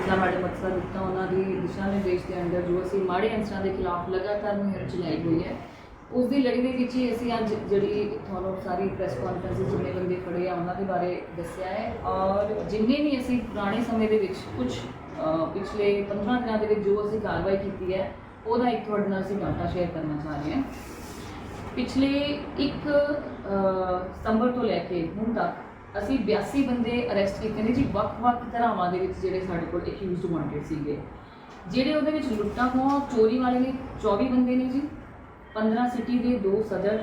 ਜਿੱਦਾਂ ਮੈਡਮ ਮਕਸਦ ਦਿੱਤਾ ਉਹਨਾਂ ਦੀ ਦਿਸ਼ਾ ਨਿਰਦੇਸ਼ ਦੇ ਅੰਡਰ ਜੋ ਅਸੀਂ ਮਾੜੇ ਅੰਸਰਾਂ ਦੇ ਖਿਲਾਫ ਲਗਾਤਾਰ ਮੁਹਿੰਮ ਚਲਾਈ ਹੋਈ ਹੈ, ਉਸ ਦੀ ਲੜੀ ਦੇ ਵਿੱਚ ਹੀ ਅਸੀਂ ਅੱਜ ਜਿਹੜੀ ਤੁਹਾਨੂੰ ਸਾਰੀ ਪ੍ਰੈਸ ਕਾਨਫਰੰਸ ਜਿੰਨੇ ਬੰਦੇ ਖੜੇ ਆ, ਉਹਨਾਂ ਦੇ ਬਾਰੇ ਦੱਸਿਆ ਹੈ ਔਰ ਜਿੰਨੇ ਵੀ ਅਸੀਂ ਪੁਰਾਣੇ ਸਮੇਂ ਦੇ ਵਿੱਚ ਕੁਝ ਪਿਛਲੇ 15 ਦਿਨਾਂ ਦੇ ਵਿੱਚ ਜੋ ਅਸੀਂ ਕਾਰਵਾਈ ਕੀਤੀ ਹੈ, ਉਹਦਾ ਇੱਕ ਤੁਹਾਡੇ ਨਾਲ ਅਸੀਂ ਡਾਟਾ ਸ਼ੇਅਰ ਕਰਨਾ ਚਾਹ ਰਹੇ ਹਾਂ। ਪਿਛਲੇ ਇੱਕ ਸਤੰਬਰ ਤੋਂ ਲੈ ਕੇ ਹੁਣ ਤੱਕ ਅਸੀਂ 82 ਬੰਦੇ ਅਰੈਸਟ ਕੀਤੇ ਨੇ ਜੀ, ਵੱਖ-ਵੱਖ ਧਰਾਵਾਂ ਦੇ ਵਿੱਚ ਜਿਹੜੇ ਸਾਡੇ ਕੋਲ ਅਕਿਊਜ਼ਡ ਵਾਂਟਡ ਸੀਗੇ। ਜਿਹੜੇ ਉਹਦੇ ਵਿੱਚ ਲੁੱਟਾਂ ਖੋਹਾਂ, ਚੋਰੀ ਵਾਲੇ ਨੇ 24 ਬੰਦੇ ਨੇ ਜੀ। 15 ਸਿਟੀ ਦੇ 2 ਸਦਰ,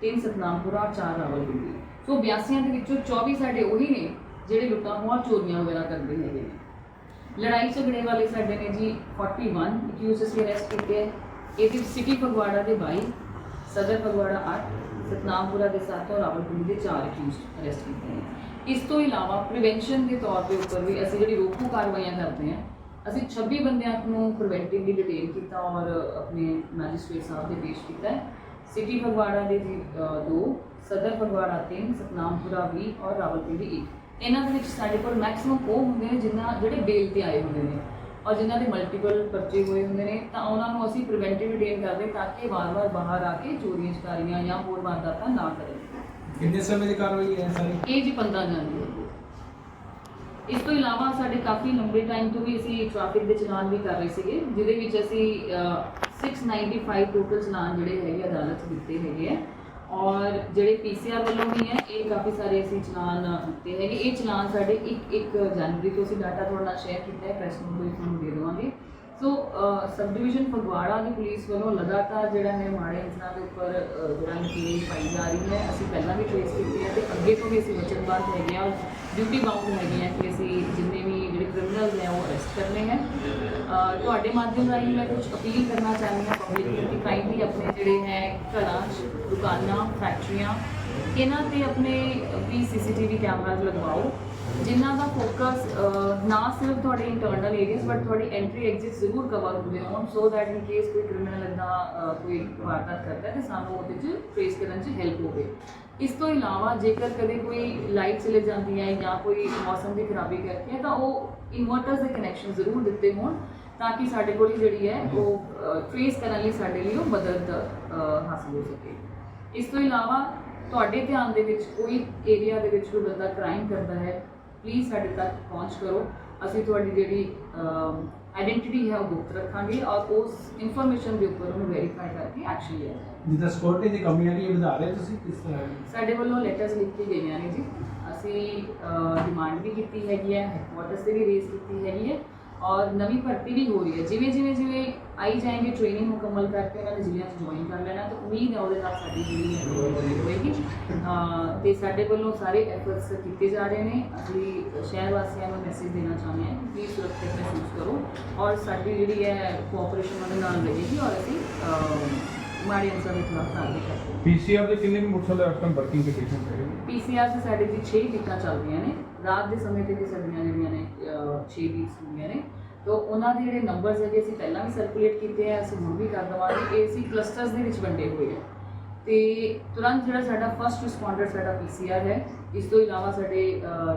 ਤਿੰਨ ਸਤਨਾਮਪੁਰਾ, ਚਾਰ ਰਾਵਲਪਿੰਡੀ। ਸੋ 82 ਦੇ ਵਿੱਚੋਂ 24 ਸਾਡੇ ਉਹੀ ਨੇ ਜਿਹੜੇ ਲੁੱਟਾਂ ਖੋਹਾਂ, ਚੋਰੀਆਂ ਵਗੈਰਾ ਕਰਦੇ ਹੈਗੇ ਨੇ। ਲੜਾਈ ਝਗੜੇ ਵਾਲੇ ਸਾਡੇ ਨੇ ਜੀ 41 ਅਕਿਊਜ਼ ਅਸੀਂ ਅਰੈਸਟ ਕੀਤੇ। ਹੈ ਇਹਦੇ ਵਿੱਚ ਸਿਟੀ ਫਗਵਾੜਾ ਦੇ 22 ਸਦਰ ਫਗਵਾੜਾ 8 ਸਤਨਾਮਪੁਰਾ ਦੇ 7 ਔਰ ਰਾਵਲਪਿੰਡੀ ਦੇ 4 ਅਕਿਊਜ਼ ਅਰੈਸਟ ਕੀਤੇ ਨੇ। ਇਸ ਤੋਂ ਇਲਾਵਾ ਪ੍ਰੀਵੈਂਸ਼ਨ ਦੇ ਤੌਰ ਦੇ ਉੱਪਰ ਵੀ ਅਸੀਂ ਜਿਹੜੀ ਰੋਕੂ ਕਾਰਵਾਈਆਂ ਕਰਦੇ ਹਾਂ, ਅਸੀਂ 26 ਬੰਦਿਆਂ ਨੂੰ ਪ੍ਰੀਵੈਂਟਿਵਲੀ ਡਿਟੇਨ ਕੀਤਾ ਔਰ ਆਪਣੇ ਮੈਜਿਸਟ੍ਰੇਟ ਸਾਹਿਬ ਦੇ ਪੇਸ਼ ਕੀਤਾ ਹੈ। ਸਿਟੀ ਫਗਵਾੜਾ ਦੇ ਦੋ, ਸਦਰ ਫਗਵਾੜਾ ਤਿੰਨ ਸਤਨਾਮਪੁਰਾ 20 ਔਰ ਰਾਵਲਪਿੰਡੀ 1 ਇਹਨਾਂ ਦੇ ਵਿੱਚ ਸਾਡੇ ਕੋਲ ਮੈਕਸਿਮਮ ਉਹ ਹੁੰਦੇ ਨੇ ਜਿਨ੍ਹਾਂ ਜਿਹੜੇ ਬੇਲ ਤੇ ਆਏ ਹੁੰਦੇ ਨੇ। ਔਰ ਜਿਨ੍ਹਾਂ ਦੇ ਮਲਟੀਪਲ ਪਰਚੇ ਹੋਏ ਹੁੰਦੇ ਨੇ ਤਾਂ ਉਹਨਾਂ ਨੂੰ ਅਸੀਂ ਪ੍ਰੀਵੈਂਟਿਵ ਡਿਟੇਨ ਕਰਦੇ ਤਾਂ ਕਿ ਵਾਰ-ਵਾਰ ਬਾਹਰ ਆ ਕੇ ਚੋਰੀਆਂ ਚਕਾਰੀਆਂ ਜਾਂ ਹੋਰ ਵਾਰਦਾਤਾਂ ਨਾ ਕਰਨ। ਕਿੰਨੇ ਸਮੇਂ ਦੀ ਕਾਰਵਾਈ ਹੈ ਸਾਰੀ? ਇਹ ਜੀ 15 ਜਾਨਵਰੀ ਹੈ ਇਸ ਤੋਂ ਇਲਾਵਾ ਸਾਡੇ ਕਾਫੀ ਲੰਬੇ ਟਾਈਮ ਤੋਂ ਵੀ ਅਸੀਂ ਟ੍ਰੈਫਿਕ ਦੇ ਚਲਾਨ ਵੀ ਕਰ ਰਹੇ ਸੀਗੇ ਜਿਹਦੇ ਵਿੱਚ ਅਸੀਂ ਅਹ, 695 ਟੋਟਲ ਚਲਾਨ ਜਿਹੜੇ ਹੈਗੇ ਅਦਾਲਤ 'ਚ ਦਿੱਤੇ ਹੈਗੇ ਆ। ਔਰ ਜਿਹੜੇ ਪੀਸੀਆਰ ਵੱਲੋਂ ਵੀ ਹੈ ਇਹ ਕਾਫੀ ਸਾਰੇ ਅਸੀਂ ਚਲਾਨ ਦਿੱਤੇ ਹੈਗੇ। ਇਹ ਚਲਾਨ ਸਾਡੇ 1 1 ਜਨਵਰੀ ਤੋਂ ਅਸੀਂ ਡਾਟਾ ਤੁਹਾਡੇ ਨਾਲ ਸ਼ੇਅਰ ਕੀਤਾ ਹੈ ਪ੍ਰੈਸ ਨੂੰ ਵੀ ਤੁਹਾਨੂੰ ਦੇ ਦੇਵਾਂਗੇ। ਸੋ ਸਬ ਡਿਵੀਜ਼ਨ ਫਗਵਾੜਾ ਦੀ ਪੁਲਿਸ ਵੱਲੋਂ ਲਗਾਤਾਰ ਜਿਹੜਾ ਹੈ ਮਾੜੇ ਅੰਸਰਾਂ ਦੇ ਉੱਪਰ ਅਹ, ਜਿਹੜਾ ਨਕੀਲ ਪਾਈ ਜਾ ਰਹੀ ਹੈ। ਅਸੀਂ ਪਹਿਲਾਂ ਵੀ ਟ੍ਰੇਸ ਕੀਤੀ ਹੈ ਤੇ ਅੱਗੇ ਤੋਂ ਵੀ ਅਸੀਂ ਵਚਨਬੱਧ ਹੈਗੇ ਹਾਂ ਔਰ ਡਿਊਟੀ ਬਾਉਂਡ ਹੈਗੇ ਹਾਂ ਕਿ ਅਸੀਂ ਜਿੰਨੇ ਵੀ ਜਿਹੜੇ ਕ੍ਰਿਮੀਨਲਸ ਨੇ ਉਹ ਅਰੈਸਟ ਕਰਨੇ ਹੈ। ਤੁਹਾਡੇ ਮਾਧਿਅਮ ਰਾਹੀਂ ਮੈਂ ਕੁਝ ਅਪੀਲ ਕਰਨਾ ਚਾਹੁੰਦੀ ਹਾਂ ਪਬਲਿਕ ਨੂੰ ਕਿ ਕਾਈਂਡਲੀ ਆਪਣੇ ਜਿਹੜੇ ਹੈ ਘਰਾਂ 'ਚ, ਦੁਕਾਨਾਂ ਫੈਕਟਰੀਆਂ ਇਹਨਾਂ ਤੇ ਆਪਣੇ ਵੀ ਸੀਸੀਟੀਵੀ ਕੈਮਰਾਜ਼ ਲਗਵਾਓ, ਜਿਨ੍ਹਾਂ ਦਾ ਫੋਕਸ ਨਾ ਸਿਰਫ ਤੁਹਾਡੇ ਇੰਟਰਨਲ ਏਰੀਆਸ ਬਟ ਤੁਹਾਡੀ ਐਂਟਰੀ ਐਗਜ਼ਿਟ ਜ਼ਰੂਰ ਕਵਰ ਹੁੰਦੇ ਹੋਣ ਸੋ ਦੈਟ ਇਨ ਕੇਸ ਕੋਈ ਕ੍ਰਿਮੀਨਲ ਇਦਾਂ ਕੋਈ ਵਾਰਦਾਤ ਕਰਦਾ ਹੈ, ਤੇ ਸਾਨੂੰ ਉਹਦੇ 'ਚ ਫੇਸ ਕਰਨ 'ਚ ਹੈਲਪ ਹੋਵੇ। ਇਸ ਤੋਂ ਇਲਾਵਾ ਜੇਕਰ ਕਦੇ ਕੋਈ ਲਾਈਟ ਚਲੇ ਜਾਂਦੀ ਹੈ ਜਾਂ ਕੋਈ ਮੌਸਮ ਦੀ ਖਰਾਬੀ ਕਰਕੇ ਹੈ, ਤਾਂ ਉਹ ਇਨਵਰਟਰਸ ਦੇ ਕਨੈਕਸ਼ਨ ਜ਼ਰੂਰ ਦਿੱਤੇ ਹੋਣ, ਤਾਂ ਕਿ ਸਾਡੇ ਕੋਲ ਜਿਹੜੀ ਹੈ ਉਹ ਟ੍ਰੇਸ ਕਰਨ ਲਈ ਸਾਡੇ ਲਈ ਉਹ ਮਦਦ ਹਾਸਲ ਹੋ ਸਕੇ। ਇਸ ਤੋਂ ਇਲਾਵਾ ਤੁਹਾਡੇ ਧਿਆਨ ਦੇ ਵਿੱਚ ਕੋਈ ਏਰੀਆ ਦੇ ਵਿੱਚ ਕੋਈ ਬੰਦਾ ਕ੍ਰਾਈਮ ਕਰਦਾ ਹੈ ਪਲੀਜ਼ ਸਾਡੇ ਤੱਕ ਪਹੁੰਚ ਕਰੋ। ਅਸੀਂ ਤੁਹਾਡੀ ਜਿਹੜੀ ਆਇਡੈਂਟੀਟੀ ਹੈ ਉਹ ਗੁਪਤ ਰੱਖਾਂਗੇ ਔਰ ਉਸ ਇਨਫੋਰਮੇਸ਼ਨ ਦੇ ਉੱਪਰ ਉਹਨੂੰ ਵੈਰੀਫਾਈ ਕਰਕੇ ਐਕਸ਼ਨ ਲਿਆ ਜਾਏ ਜਿੱਦਾਂ ਸਿਕਿਉਰਿਟੀ ਦੀ ਕਮੀ ਆ ਰਹੀ ਹੈ ਵਧਾ ਰਹੇ ਤੁਸੀਂ? ਕਿਸ ਤਰ੍ਹਾਂ ਸਾਡੇ ਵੱਲੋਂ ਲੈਟਰਸ ਲਿਖ ਕੇ ਗਈਆਂ ਨੇ ਜੀ। ਅਸੀਂ ਡਿਮਾਂਡ ਵੀ ਕੀਤੀ ਹੈਗੀ ਹੈ ਹੈਡਕੁਆਟਰਸ ਤੇ ਵੀ ਰੇਜ਼ ਕੀਤੀ ਹੈਗੀ ਹੈ। ਔਰ ਨਵੀਂ ਭਰਤੀ ਵੀ ਹੋ ਰਹੀ ਹੈ। ਜਿਵੇਂ ਜਿਵੇਂ ਜਿਵੇਂ ਆਈ ਜਾਏंगे ਟ੍ਰੇਨਿੰਗ ਮੁਕੰਮਲ ਕਰਕੇ ਉਹਨਾਂ ਨੇ ਜ਼ਿਲ੍ਹਿਆਂ 'ਚ ਜੁਆਇਨ ਕਰ ਲੈਣਾ ਤਾਂ ਉਮੀਦ ਹੈ ਉਹਦੇ ਨਾਲ ਸਾਡੀ ਜਿਹੜੀ ਹੈ ਹੋਏਗੀ। ਅਹ, ਤੇ ਸਾਡੇ ਵੱਲੋਂ ਸਾਰੇ ਐਫਰਟਸ ਕੀਤੇ ਜਾ ਰਹੇ ਨੇ। ਅਸੀਂ ਸ਼ਹਿਰ ਵਾਸੀਆਂ ਨੂੰ ਮੈਸੇਜ ਦੇਣਾ ਚਾਹੁੰਦੇ ਹਾਂ ਕਿ ਪਲੀਜ਼ ਸੁਰੱਖਿਅਤ ਮਹਿਸੂਸ ਕਰੋ ਔਰ ਸਾਡੀ ਜਿਹੜੀ ਹੈ ਕੋਆਪਰੇਸ਼ਨ ਉਹਦੇ ਨਾਲ ਰਹੇਗੀ ਔਰ ਅਸੀਂ ਮਾੜੇ ਅੰਸਰ ਦੇ ਖਿਲਾਫ ਕਾਰਵਾਈ ਕਰਾਂਗੇ ਪੀਸੀਆਰ ਦੇ ਕਿੰਨੇ ਕੁ ਮੋਟਰਸਾਈਕਲ ਟਾਈਮ ਵਰਕਿੰਗ ਕੰਡੀਸ਼ਨ ਤੇ ਹੈ ਪੀਸੀਆਰ 'ਚ ਸਾਡੇ ਜੀ 6 ਟਿਕਟਾਂ ਚੱਲਦੀਆਂ ਨੇ। ਰਾਤ ਦੇ ਸਮੇਂ ਤੇ ਵੀ ਸਾਡੀਆਂ ਜਿਹੜੀਆਂ ਨੇ 6 ਵੀਕਸ ਹੁੰਦੀਆਂ ਨੇ। ਤੋ ਉਹਨਾਂ ਦੇ ਜਿਹੜੇ ਨੰਬਰਸ ਹੈਗੇ ਅਸੀਂ ਪਹਿਲਾਂ ਵੀ ਸਰਕੂਲੇਟ ਕੀਤੇ ਆ ਅਸੀਂ ਹੁਣ ਵੀ ਕਰ ਦਵਾਂਗੇ। ਇਹ ਅਸੀਂ ਕਲਸਟਰਸ ਦੇ ਵਿੱਚ ਵੰਡੇ ਹੋਏ ਆ। ਤੇ ਤੁਰੰਤ ਜਿਹੜਾ ਸਾਡਾ ਫਰਸਟ ਰਿਸਪੌਂਡਰ ਸਾਡਾ ਪੀਸੀਆਰ ਹੈ ਇਸ ਤੋਂ ਇਲਾਵਾ ਸਾਡੇ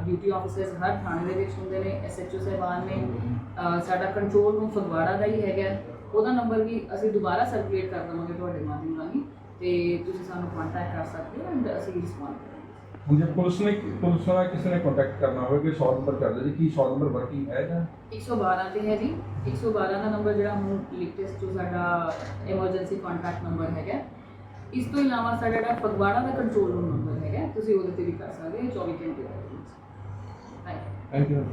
ਡਿਊਟੀ ਆਫੀਸਰਸ ਹਰ ਥਾਣੇ ਦੇ ਵਿੱਚ ਹੁੰਦੇ ਨੇ ਐਸਐਚਓ ਸਾਹਿਬਾਨ ਨੇ ਸਾਡਾ ਕੰਟਰੋਲ ਰੂਮ ਫਗਵਾੜਾ ਦਾ ਹੀ ਹੈਗਾ। ਉਹਦਾ ਨੰਬਰ ਵੀ ਅਸੀਂ ਦੁਬਾਰਾ ਸਰਕੂਲੇਟ ਕਰ ਦਵਾਂਗੇ ਤੁਹਾਡੇ ਮਾਧਿਅਮ ਰਾਹੀਂ ਤੇ ਤੁਸੀਂ ਸਾਨੂੰ ਕੰਟੈਕਟ ਕਰ ਸਕਦੇ ਹੋ ਐਂਡ ਅਸੀਂ ਰਿਸਪੌਂਡ ਹੁਣ ਜੇ ਪੁਲਿਸ ਨੇ ਪੁਲਿਸ ਨਾਲ ਕਿਸੇ ਨੇ ਕੰਟੈਕਟ ਕਰਨਾ ਹੋਵੇ ਕਿ 100 ਨੰਬਰ ਚੱਲਦਾ ਜੀ ਕੀ 100 ਨੰਬਰ ਵਰਕਿੰਗ ਹੈ ਜਾਂ? 112 ਤੇ ਹੈ ਜੀ। 112 ਦਾ ਨੰਬਰ ਜਿਹੜਾ ਹੁਣ ਲੇਟੈਸਟ ਜੋ ਸਾਡਾ ਐਮਰਜੈਂਸੀ ਕੰਟੈਕਟ ਨੰਬਰ ਹੈਗਾ ਇਸ ਤੋਂ ਇਲਾਵਾ ਸਾਡਾ ਜਿਹੜਾ ਫਗਵਾੜਾ ਦਾ ਕੰਟਰੋਲ ਰੂਮ ਨੰਬਰ ਹੈਗਾ, ਤੁਸੀਂ ਉਹਦੇ ਤੇ ਵੀ ਕਰ ਸਕਦੇ ਹੋ 24 ਘੰਟੇ ਦਾ ਥੈਂਕ ਯੂ